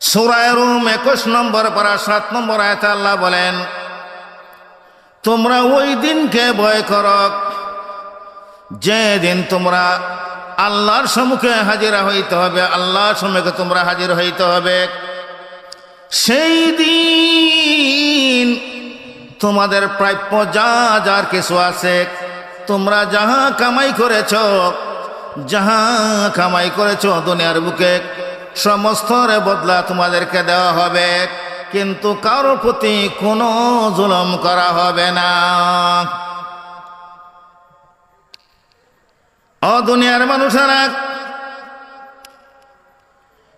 সুরায় রুম একুশ নম্বর পারা সাত নম্বর আয়তে আল্লাহ বলেন, তোমরা ওই দিনকে ভয় কর। যে দিন তোমরা আল্লাহর সম্মুখে হাজিরা হইতে হবে, আল্লাহর সম্মুখে তোমরা হাজির হইতে হবে, সেই দিন তোমাদের প্রাপ্য যা যার কিছু আছে, তোমরা যাহা কামাই করেছ, যাহা কামাই করেছ দুনিয়ার বুকে সমস্তরে বদলা তোমাদেরকে দেওয়া হবে। কিন্তু কারোর প্রতি কোনো জুলম করা হবে না। ও দুনিয়ার মানুষেরা,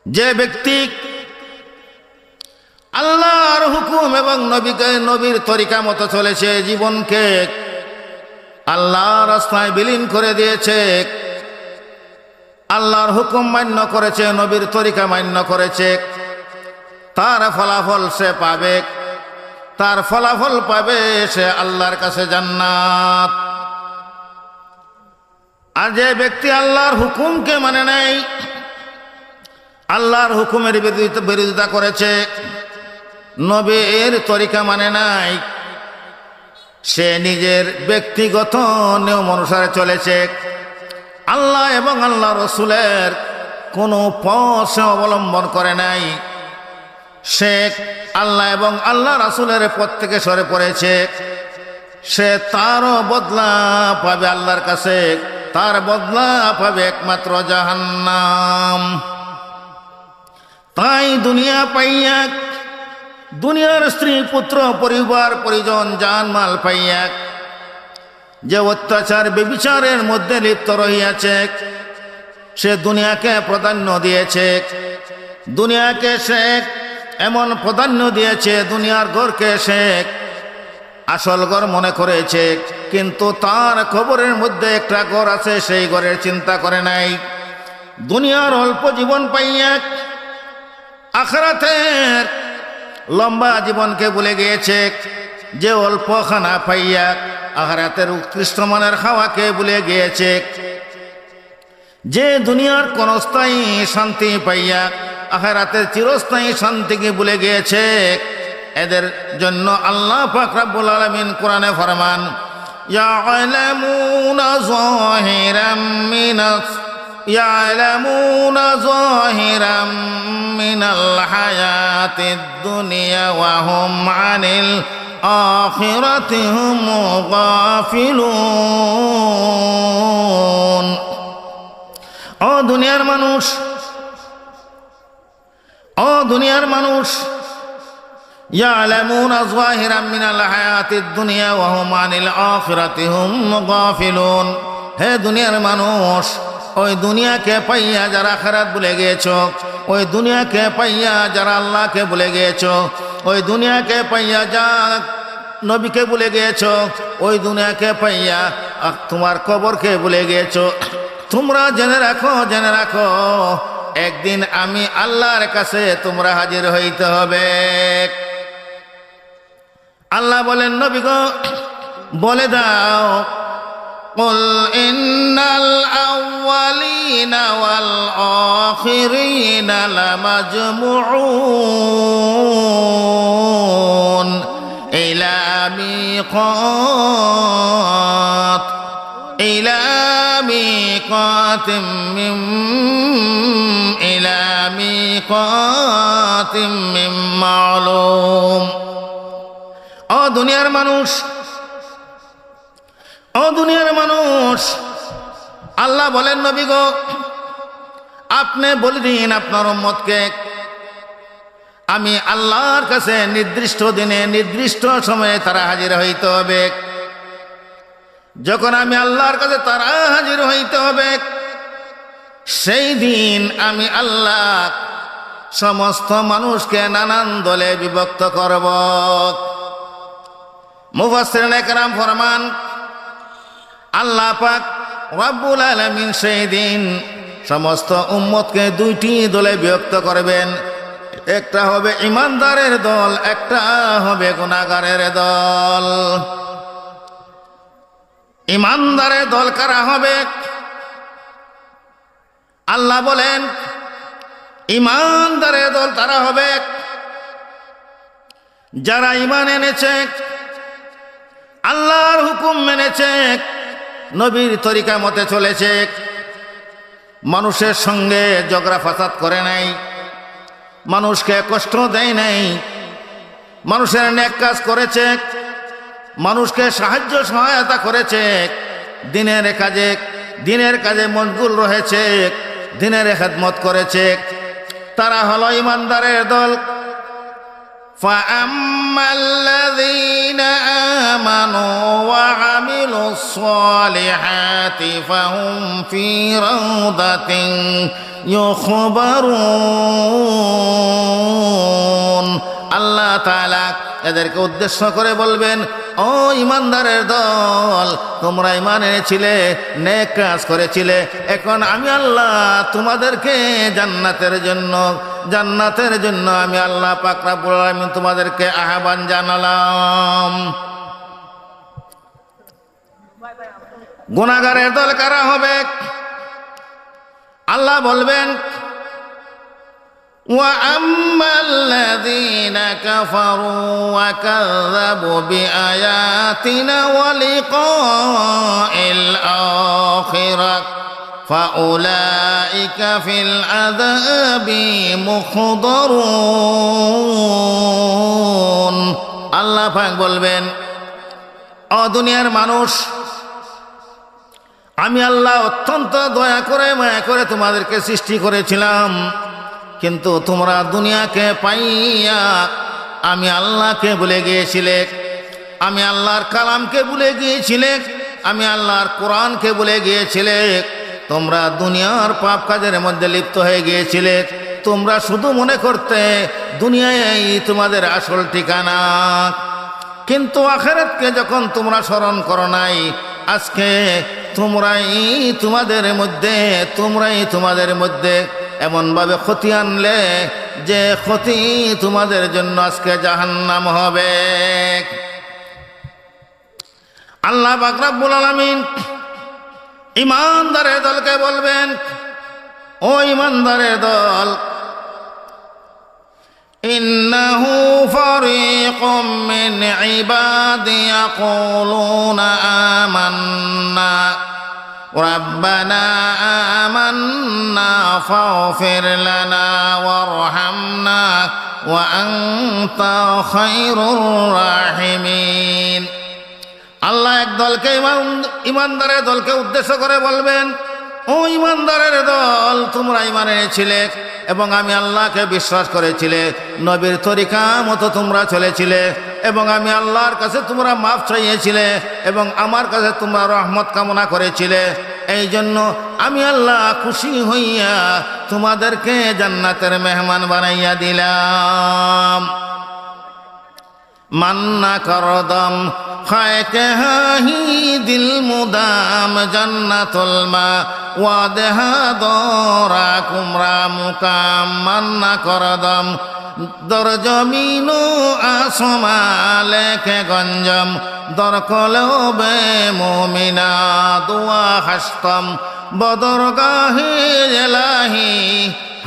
যে ব্যক্তি আল্লাহর হুকুম এবং নবীকে নবীর তরিকা মতো চলেছে, জীবনকে আল্লাহ রাস্তায় বিলীন করে দিয়েছে আল্লাহর হুকুম মান্য করেছে, নবীর তরিকা মান্য করেছে। তার ফলাফল সে পাবে। তার ফলাফল পাবে সে আল্লাহর কাছে জান্নাত। আর যে ব্যক্তি আল্লাহর হুকুমকে মানে নেই, আল্লাহর হুকুমের বিরোধিতা করেছে, নবীর তরিকা মানে নাই। সে নিজের ব্যক্তিগত নিয়ম অনুসারে চলেছে। আল্লাহ এবং আল্লাহ রসুলের কোনো পথ সে অবলম্বন করে নাই। সে আল্লাহ এবং আল্লাহ রাসুলের পথ থেকে সরে পড়েছে। সে তারও বদলা পাবে আল্লাহর কাছে। তার বদলা পাবে একমাত্র জাহান্নাম। তাই দুনিয়া পাইয়া, দুনিয়ার স্ত্রী, পুত্র, পরিবার, পরিজন, জানমাল পাইয়া যে অত্যাচার বেবিচারের মধ্যে লিপ্ত রহিয়াছে, সে দুনিয়াকে প্রাধান্য দিয়েছে। দুনিয়াকে সে এমন প্রাধান্য দিয়েছে, দুনিয়ার ঘরকে সে আসল ঘর মনে করেছে, কিন্তু তার খবরের মধ্যে একটা ঘর আছে, সেই ঘরের চিন্তা করে নাই। দুনিয়ার অল্প জীবন পাইয়া আখরাতের লম্বা জীবনকে ভুলে গিয়েছে। যে অল্প খানা পাইয়া আহারাতের উৎকৃষ্ট মানের খাওয়াকে ভুলে গিয়েছে যে দুনিয়ার ক্ষণস্থায়ী শান্তি পাইয়া আহারাতের চিরস্থায়ী শান্তিকে ভুলে গিয়েছে এদের জন্য আল্লাহ পাক রাব্বুল আলামিন কোরআনে ফরমান يعلمون ظاهرا من يعلمون ظاهرا من الحياة الدنيا وهم عن الآخرة هم غافلون ও দুনিয়ার মানুষ ও দুনিয়ার মানুষ يعلمون ظاهرا من الحياة الدنيا وهم عن الآخرة هم غافلون হে দুনিয়ার মানুষ ওই দুনিয়াকে পাইয়া যারা খারাপ ভুলে গিয়েছ ওই দুনিয়াকে পাইয়া যারা আল্লাহকে ভুলে গিয়েছ ওই দুনিয়াকে পাইয়া যা, নবীকে ভুলে গিয়েছ, ওই দুনিয়াকে পাইয়া তোমার কবরকে ভুলে গিয়েছ। তোমরা জেনে রাখো জেনে রাখো, একদিন আমি আল্লাহর কাছে তোমরা হাজির হইতে হবে। আল্লাহ বলেন, নবী গো, বলে দাও قل إن الأولين والآخرين لمجموعون إلى ميقات إلى ميقات من إلى ميقات من معلوم ও দুনিয়ার মানুষ ও দুনিয়ার মানুষ, আল্লাহ বলেন, নবী গো, আপনি বলে দিন আপনার উম্মতকে, আমি আল্লাহর কাছে নির্দিষ্ট দিনে, নির্দিষ্ট সময়ে তারা হাজির হইতে হবে। যখন আমি আল্লাহর কাছে তারা হাজির হইতে হবে, সেই দিন আমি আল্লাহ সমস্ত মানুষকে নানান দলে বিভক্ত করব। মুফাসসিরিন একরাম ফরমান আল্লাহ পাক রব্বুল আলামিন সেই দিন সমস্ত উম্মতকে দুইটি দলে বিভক্ত করবেন। একটা হবে ইমানদারের দল, একটা হবে গুনাহগারের দল। ইমানদারের দল কারা হবে? আল্লাহ বলেন, ইমানদারের দল তারা হবে। যারা ইমান এনেছে, আল্লাহর হুকুম মেনেছে নবীর তরিকা মতে চলেছে। মানুষের সঙ্গে জগরা ফাসাদ করে নাই। মানুষকে কষ্ট দেয় নাই। মানুষের নেক কাজ করেছে। মানুষকে সাহায্য সহায়তা করেছে। দিনের কাজে দিনের কাজে মশগুল রয়েছে। দিনের খেদমত করেছে। তারা হলো ইমানদারের দল। فأما الذين آمنوا وعملوا الصالحات فهم في روضة يخبرون আল্লাহ এদেরকে উদ্দেশ্য করে বলবেন, ও ইমানদারের দল, তোমরা ইমান এনেছিলে, নেক কাজ করেছিলে, এখন আমি আল্লাহ তোমাদেরকে জান্নাতের জন্য জান্নাতের জন্য আমি আল্লাহ পাকরা আমি তোমাদেরকে আহ্বান জানালাম। গুণাগারের দল কারা হবে? আল্লাহ বলবেন وأما الذين كفروا وكذبوا بآياتنا ولقاء الآخرة فأولئك في العذاب محضرون আল্লাহ পাক বলবেন অ দুনিয়ার মানুষ আমি আল্লাহ অত্যন্ত দয়া করে মায়া করে তোমাদেরকে সৃষ্টি করেছিলাম কিন্তু তোমরা দুনিয়াকে পাইয়া আমি আল্লাহকে ভুলে গিয়েছিলে। আমি আল্লাহর কালামকে ভুলে গিয়েছিলে। আমি আল্লাহর কোরআনকে ভুলে গিয়েছিলে। তোমরা দুনিয়ার পাপ কাজের মধ্যে লিপ্ত হয়ে গিয়েছিলে। তোমরা শুধু মনে করতে দুনিয়ায় তোমাদের আসল ঠিকানা। কিন্তু আখেরাতকে যখন তোমরা স্মরণ করো নাই, আজকে তোমরাই তোমাদের মধ্যে, তোমরাই তোমাদের মধ্যে এমনভাবে ক্ষতি আনলে যে ক্ষতি তোমাদের জন্য আজকে জাহান্নাম হবে আল্লাহ বাকরাবুল আলমিন ইমানদারের দলকে বলবেন ও ইমানদারের দল إنه فريق من عبادي يقولون آمنا ربنا آمنا فاغفر لنا وارحمنا وأنت خير الراحمين আল্লাহ এক দলকে ইমান ইমানদারের দলকে উদ্দেশ্য করে বলবেন ও ইমানদারের দল তোমরা ইমান এনেছিলে এবং আমি আল্লাহকে বিশ্বাস করেছিলে। নবীর তরিকা মতো তোমরা চলেছিলে এবং আমি আল্লাহর কাছে তোমরা মাফ চাইয়েছিলে এবং আমার কাছে তোমরা রহমত কামনা করেছিলে। এই জন্য আমি আল্লাহ খুশি হইয়া তোমাদেরকে জান্নাতের মেহমান বানাইয়া দিলাম। মান্না করদম মুদাম জান্নাতুল মা ওয়াদেহা দরা কুমরা মুকাম মান্না করদম দর জমিন আসমা লেখে গঞ্জম। দর কলেও বে মোমিনা দুয়া হাস্তম। বদর গাহে এলাহি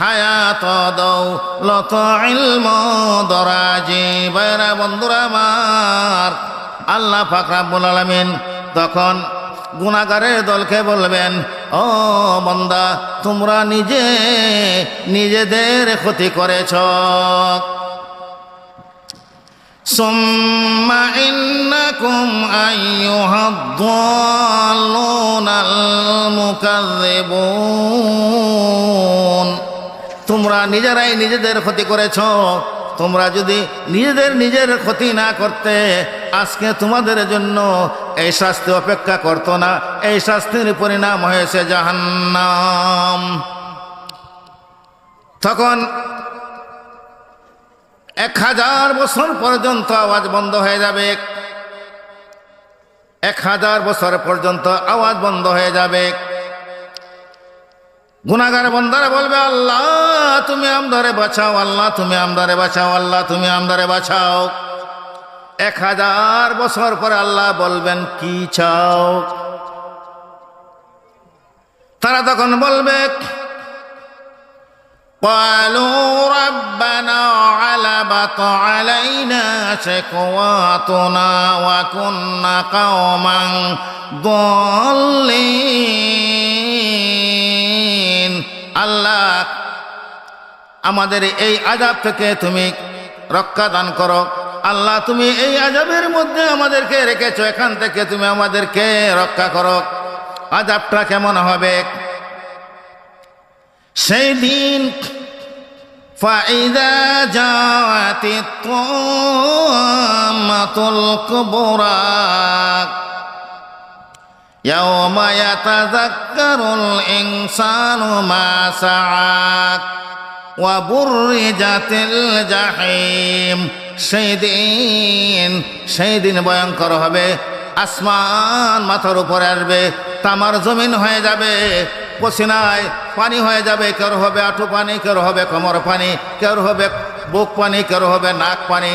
হায়াত দৌ লত ইলম দরাজি বন্ধুরা আমার। আল্লাহ ফাকরাবুল আলমিন তখন গুণাগারের দলকে বলবেন ও বন্দা তোমরা নিজে নিজেদের ক্ষতি করেছ ثم إنكم أيها الضالون المكذبون তোমরা নিজেরাই নিজেদের ক্ষতি করেছ তোমরা যদি নিজেদের নিজের ক্ষতি না করতে, আজকে তোমাদের জন্য এই শাস্তি অপেক্ষা করতো না। এই শাস্তির পরিণাম হয়েছে জাহান্নাম। তখন এক হাজার বছর পর্যন্ত আওয়াজ বন্ধ হয়ে যাবে। এক হাজার বছর পর্যন্ত আওয়াজ বন্ধ হয়ে যাবে। গুনাগার বন্দারে বলবে আল্লাহ তুমি আমদারে বাঁচাও আল্লাহ তুমি আমদারে বাঁচাও আল্লাহ তুমি আমদারে বাঁচাও এক হাজার বছর পরে আল্লাহ বলবেন কি চাও তারা তখন বলবে قالوا ربنا علبت علينا شكواتنا وكنا قوما ضالين আল্লাহ আমাদের এই আজাব থেকে তুমি রক্ষা দান করো আল্লাহ তুমি এই আজাবের মধ্যে আমাদেরকে রেখেছো এখান থেকে তুমি আমাদেরকে রক্ষা করো আজাবটা কেমন হবে সেই দিন فإذا جاءت الطامة الكبرى يوم يتذكر الإنسان ما سعى وبرجت الجحيم সেই দিন সেই দিন ভয়ঙ্কর হবে আসমান মাথার উপরে আসবে তামার জমিন হয়ে যাবে পসিনায় পানি হয়ে যাবে কেউ হবে আঁটু পানি কেউ হবে কোমর পানি কেউ হবে বুক পানি কেউ হবে নাক পানি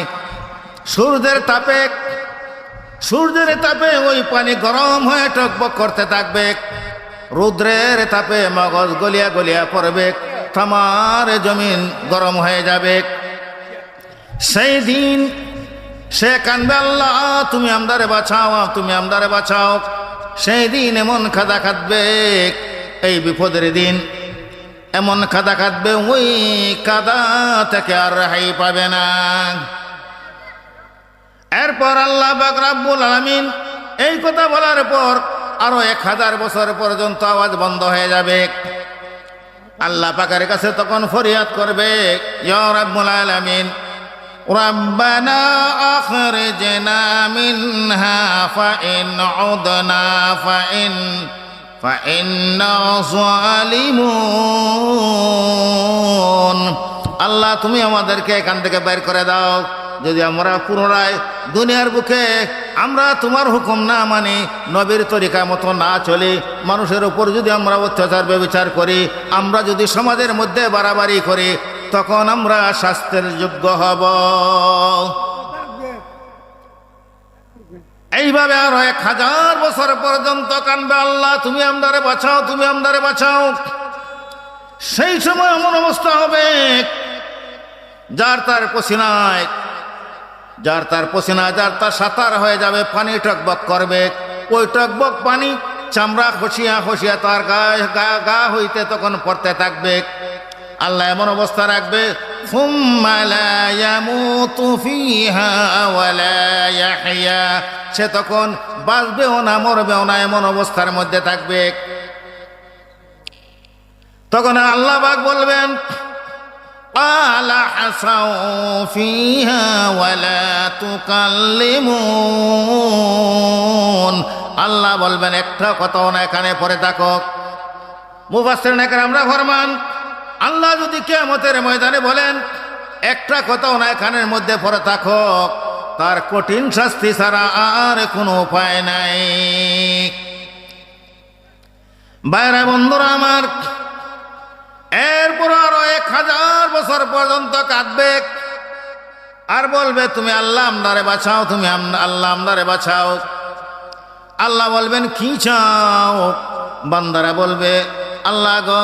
সূর্যের তাপে সূর্যের তাপে ওই পানি গরম হয়ে টকবক করতে থাকবে। রুদ্রের তাপে মগজ গলিয়া গলিয়া পড়বে। তামার জমিন গরম হয়ে যাবে। সেই দিন, সে কানবে, আল্লাহ, তুমি আমদারে বাঁচাও, তুমি আমদারে বাঁচাও। সেই দিন এমন খাদা খাদবে, এই বিপদের দিন। এমন খাদা কাঁদবে ওই কাদা থেকে আর রেহাই পাবে না। এরপর আল্লাহ বাকরাবুল আলমিন এই কথা বলার পর আরো এক হাজার বছর পর্যন্ত আওয়াজ বন্ধ হয়ে যাবে আল্লাহ পাকের কাছে তখন ফরিয়াদ করবে ইয়া রাব্বুল আলামিন ربنا أخرجنا منها فإن عدنا فإن فإنا ظالمون আল্লাহ, তুমি আমাদেরকে এখান থেকে বের করে দাও। যদি আমরা পুনরায় দুনিয়ার বুকে আমরা তোমার হুকুম না মানি, নবীর তরিকা মতো না চলি, মানুষের উপর যদি আমরা অত্যাচার, ব্যবচার করি, আমরা যদি সমাজের মধ্যে বাড়াবাড়ি করি, তখন আমরা শাস্ত্রের যোগ্য হব। এইভাবে আরও এক হাজার বছর পর্যন্ত কানবে আল্লাহ, তুমি আমদারে বাঁচাও, তুমি আমদারে বাঁচাও। সেই সময় এমন অবস্থা হবে যার তার পসিনায়, যার তার পসিনা যার তার সাঁতার হয়ে যাবে, পানি টকবক করবে। ওই টকবক পানি চামড়া খসিয়া খসিয়া তার গায়ে গা গা হইতে তখন পড়তে থাকবে। আল্লাহ এমন অবস্থা রাখবে সে তখন বাঁচবেও না, মরবেও না, এমন অবস্থার মধ্যে থাকবে। তখন আল্লাহ বাগ বলবেন قال حسوا فيها ولا تكلمون আল্লাহ বলবেন একটা কথাও না এখানে পড়ে থাকো মুফাসসির নাকি আমরা ফরমান আল্লাহ যদি কিয়ামতের ময়দানে বলেন একটা কথাও না এখানের মধ্যে পড়ে থাকো তার কঠিন শাস্তি ছাড়া আর কোনো উপায় নাই বাইরে বন্ধুরা আমার এরপর আরও এক হাজার বছর পর্যন্ত কাঁদবে। আর বলবে, তুমি আল্লাহ আমদারে বাঁচাও, তুমি আল্লাহ আমদারে বাঁচাও। আল্লাহ বলবেন, কি চাও? বান্দারা বলবে, আল্লাহ গো,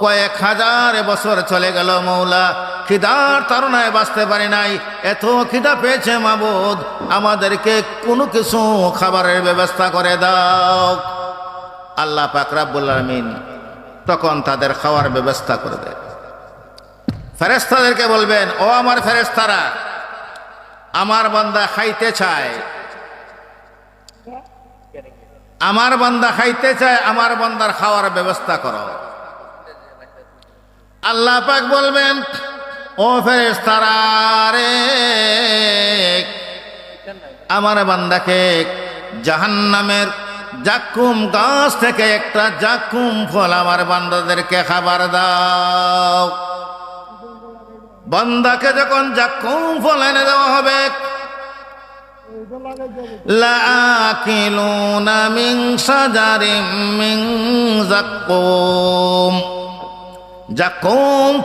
কয়েক হাজার বছর চলে গেল মৌলা, খিদার তারণায় বাঁচতে পারি নাই। এত খিদা পেয়েছে মাবুদ, আমাদেরকে কোনো কিছু খাবারের ব্যবস্থা করে দাও। আল্লাহ পাকরাবুল আলমিন তখন তাদের খাওয়ার ব্যবস্থা করবে। ফেরেস্তাদেরকে বলবেন, ও আমার ফেরেস্তারা আমার বান্দা খাইতে চায়। আমার বান্দা খাইতে চায়, আমার বান্দার খাওয়ার ব্যবস্থা করো। আল্লাহ পাক বলবেন, ও ফেরেস্তারা রে, আমার বান্দাকে জাহান্নামের জাকুম গাছ থেকে একটা জাকুম ফল আমার বান্দাদেরকে খাবার দাও। বান্দাকে যখন জাকুম ফল এনে দেওয়া হবে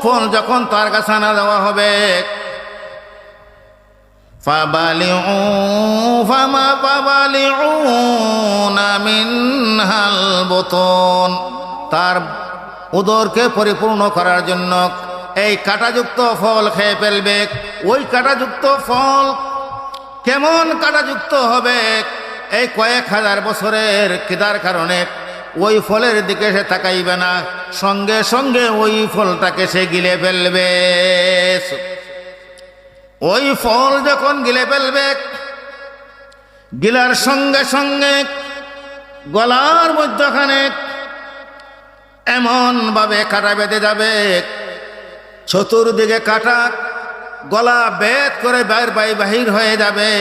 ফল যখন তার কাছে আনা দেওয়া হবে فبلعوا فما فبلعون منها البطون তার উদরকে পরিপূর্ণ করার জন্য এই কাঁটাযুক্ত ফল খেয়ে ফেলবে ওই কাঁটাযুক্ত ফল কেমন কাঁটাযুক্ত হবে এই কয়েক হাজার বছরের কেদার কারণে ওই ফলের দিকে সে তাকাইবে না সঙ্গে সঙ্গে ওই ফলটাকে সে গিলে ফেলবে ওই ফল যখন গিলে ফেলবে, গিলার সঙ্গে সঙ্গে গলার মধ্যখানে এমন ভাবে কাটা বেঁধে যাবে, চতুর্দিকে কাটা গলা বেদ করে বাইর বাই বাহির হয়ে যাবে।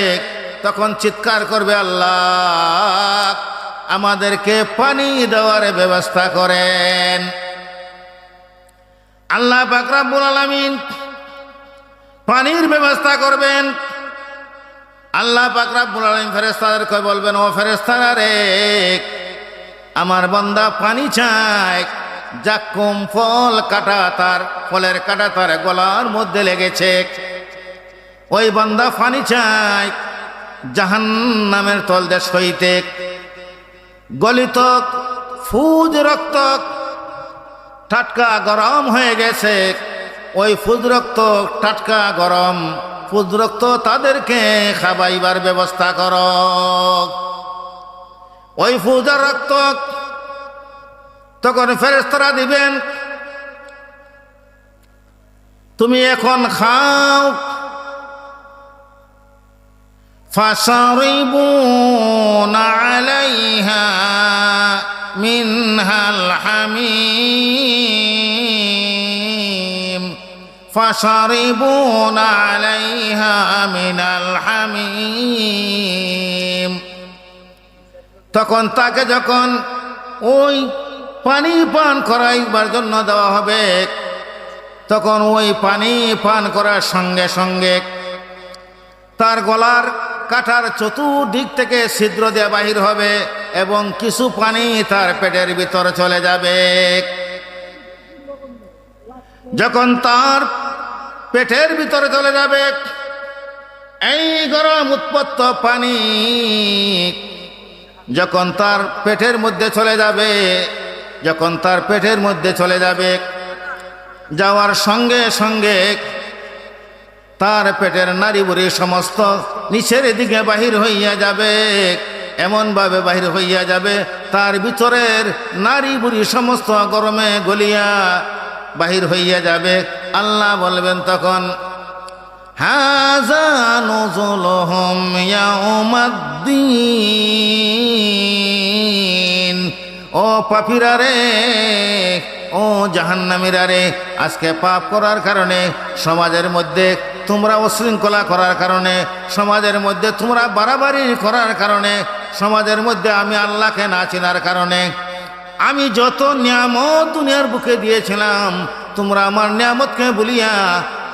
তখন চিৎকার করবে, আল্লাহ, আমাদেরকে পানি দেওয়ার ব্যবস্থা করেন। আল্লাহ বাকরাবুল আলমিন পানির ব্যবস্থা করবেন। আল্লাহ পাকরাবুল আলম ফেরেস্তাদেরকে বলবেন, ও ফেরেস্তারা রে, আমার বন্দা পানি চায়। জাকুম ফল কাটা তার, ফলের কাটা তার গলার মধ্যে লেগেছে। ওই বন্দা পানি চায় জাহান নামের তল দেশ হইতে। গলিত ফুজ রক্ত টাটকা গরম হয়ে গেছে। ওই ফুজরক্ত টাটকা গরম ফুজরক্ত তাদেরকে খাবাইবার ব্যবস্থা কর ওই ফুজার রক্ত তখন ফেরেস্তরা দিবেন তুমি এখন খাও فشربون عليها منها الحميم فشربون عليها من الحميم তখন তাকে যখন ওই পানি পান করাইবার জন্য দেওয়া হবে তখন ওই পানি পান করার সঙ্গে সঙ্গে তার গলার কাঠার চতুর্দিক থেকে ছিদ্র দেওয়া বাহির হবে এবং কিছু পানি তার পেটের ভিতরে চলে যাবে যখন তার পেটের ভিতরে চলে যাবে। এই গরম উৎপত্ত পানি যখন তার পেটের মধ্যে চলে যাবে, যখন তার পেটের মধ্যে চলে যাবে, যাওয়ার সঙ্গে সঙ্গে তার পেটের নারী বুড়ি সমস্ত নিচের দিকে বাহির হইয়া যাবে, এমনভাবে বাহির হইয়া যাবে, তার ভিতরের নারী বুড়ি সমস্ত গরমে গলিয়া বাহির হইয়া যাবে। আল্লাহ বলবেন তখন ও পাপিরা রে, ও জাহান্নামীরা রে, আজকে পাপ করার কারণে, সমাজের মধ্যে তোমরা অশৃঙ্খলা করার কারণে, সমাজের মধ্যে তোমরা বাড়াবাড়ি করার কারণে, সমাজের মধ্যে আমি আল্লাহকে না চেনার কারণে আমি যত নিয়ামত দুনিয়ার বুকে দিয়েছিলাম, তোমরা আমার নিয়ামতকে বলিয়া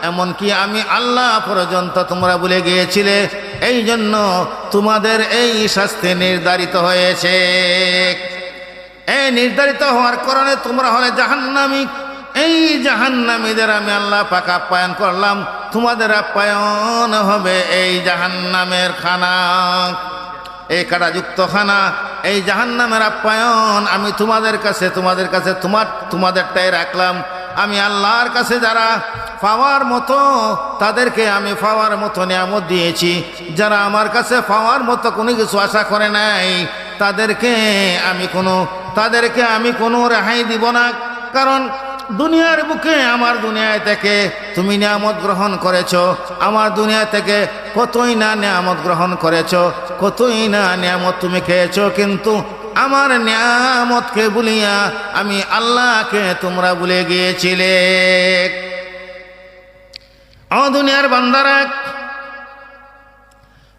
এমনকি আমি আল্লাহ পর্যন্ত তোমরা বলে গিয়েছিলে। এই জন্য তোমাদের এই শাস্তি নির্ধারিত হয়েছে। এই নির্ধারিত হওয়ার কারণে তোমরা হলে জাহান্নামী। এই জাহান্নামীদের আমি আল্লাহ পাক আপ্যায়ন করলাম। তোমাদের আপ্যায়ন হবে এই জাহান্নামের খানা। এই কাটাযুক্ত খানা এই জাহান্নামের আপ্যায়ন, আমি তোমাদের কাছে তোমাদের কাছে তোমার, তোমাদেরটাই রাখলাম। আমি আল্লাহর কাছে যারা পাওয়ার মতো, তাদেরকে আমি পাওয়ার মতো নিয়ামত দিয়েছি। যারা আমার কাছে পাওয়ার মতো কোনো কিছু আশা করে নাই, তাদেরকে আমি কোনো, তাদেরকে আমি কোনো রেহাই দিব না। কারণ দুনিয়ার বুকে, আমার দুনিয়ায় থেকে তুমি নিয়ামত গ্রহণ করেছ। আমার দুনিয়া থেকে কতই না নিয়ামত গ্রহণ করেছ, কতই না নিয়ামত তুমি খেয়েছ, কিন্তু আমার নিয়ামতকে বলিয়া আমি আল্লাহকে তোমরা ভুলে গিয়েছিলে। ও দুনিয়ার বান্দারা,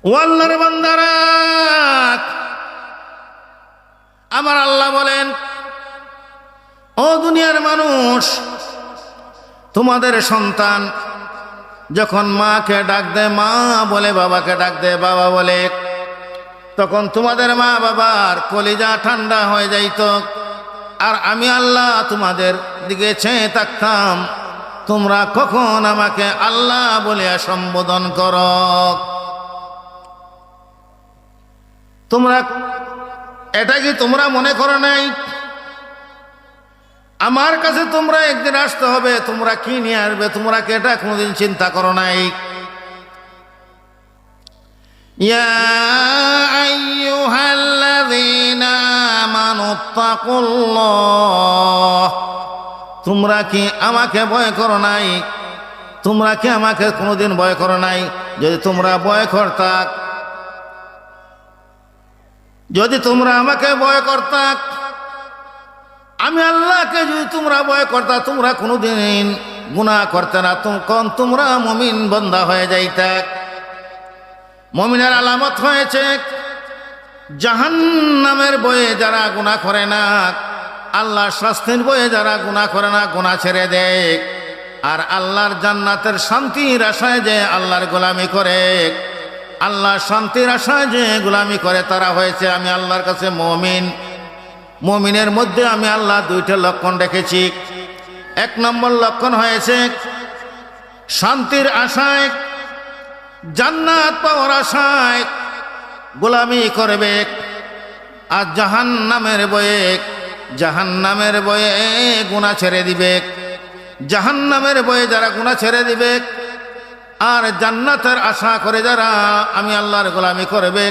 ও আল্লাহর বান্দারা, আমার আল্লাহ বলেন ও দুনিয়ার মানুষ, তোমাদের সন্তান যখন মাকে ডাক দেয়, মা বলে, বাবাকে ডাক দেয়, বাবা বলে, তখন তোমাদের মা বাবার কলিজা ঠান্ডা হয়ে যাইত। আর আমি আল্লাহ তোমাদের দিকে চেয়ে থাকতাম, তোমরা কখন আমাকে আল্লাহ বলে সম্বোধন কর? তোমরা, এটা কি তোমরা মনে করো নাই? আমার কাছে তোমরা একদিন আসতে হবে, তোমরা কি নিয়ে আসবে, তোমরা কেটা কোনোদিন চিন্তা করো নাই? তোমরা কি আমাকে ভয় করো নাই? তোমরা কি আমাকে কোনোদিন ভয় করো নাই? যদি তোমরা ভয় করতাক যদি তোমরা আমাকে ভয় করতাক আমি আল্লাহকে যদি তোমরা ভয় করতা, তোমরা কোনোদিন গুনাহ করতে না। তখন তোমরা মমিন বন্ধা হয়ে যাইতা। মমিনের আলামত হয়েছে জাহান নামের বয়ে যারা গুণা করে না আল্লাহ শাস্তির বয়ে যারা গুণা করে না গুণা ছেড়ে দেয়। আর আল্লাহর জান্নাতের শান্তির আশায় যে আল্লাহর গোলামি করে আল্লাহ শান্তির আশায় যে গোলামি করে, তারা হয়েছে, আমি আল্লাহর কাছে মমিন। মমিনের মধ্যে আমি আল্লাহ দুইটা লক্ষণ রেখেছি এক নম্বর লক্ষণ হয়েছে শান্তির আশায়, জান্নাত পাওয়ার আশায় গোলামি করবে আর জাহান নামের বয়ে জাহান নামের বয়ে গুণা ছেড়ে দিবে। জাহান নামের বয়ে যারা গুণা ছেড়ে দিবে আর জান্নাতের আশা করে যারা আমি আল্লাহর গোলামি করবে,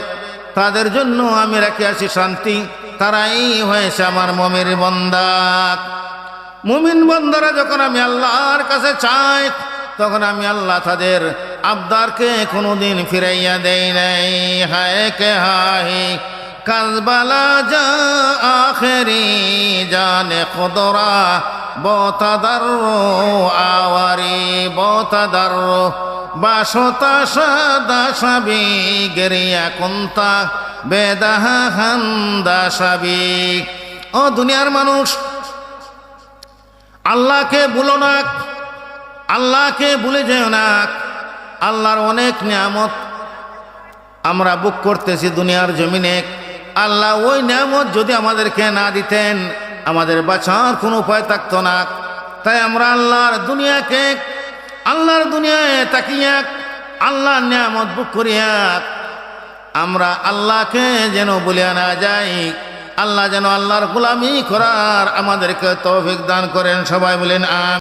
তাদের জন্য আমি রেখে আসি শান্তি। তারাই হয়েছে আমার মমির বন্দা। মুমিন বন্দারা যখন আমি আল্লাহর কাছে চাই, তখন আমি আল্লাহ তাদের আবদারকে কোনোদিন ফিরাইয়া দেই নাই। হায় কে হাহি কাজবালা যা আখেরি জানে খোদরা বতাদার আওয়ারি বতাদার, বাসতা সাদা সাবি গেরিয়া কুন্তা। বেদাহা হান্দা ও দুনিয়ার মানুষ, আল্লাহকে ভুলো না, আল্লাহকে ভুলে যেও না। আল্লাহর অনেক নিয়ামত আমরা বুক করতেছি দুনিয়ার জমিনে। আল্লাহ ওই নিয়ামত যদি আমাদেরকে না দিতেন, আমাদের বাঁচার কোনো উপায় থাকতো না। তাই আমরা আল্লাহর দুনিয়াকে, আল্লাহর দুনিয়ায় তাকিয়া, আল্লাহর নিয়ামত বুক করিয়া আমরা আল্লাহকে যেন বলে না যাই। আল্লাহ যেন আল্লাহর গোলামি করার আমাদেরকে তৌফিক দান করেন। সবাই বলেন আম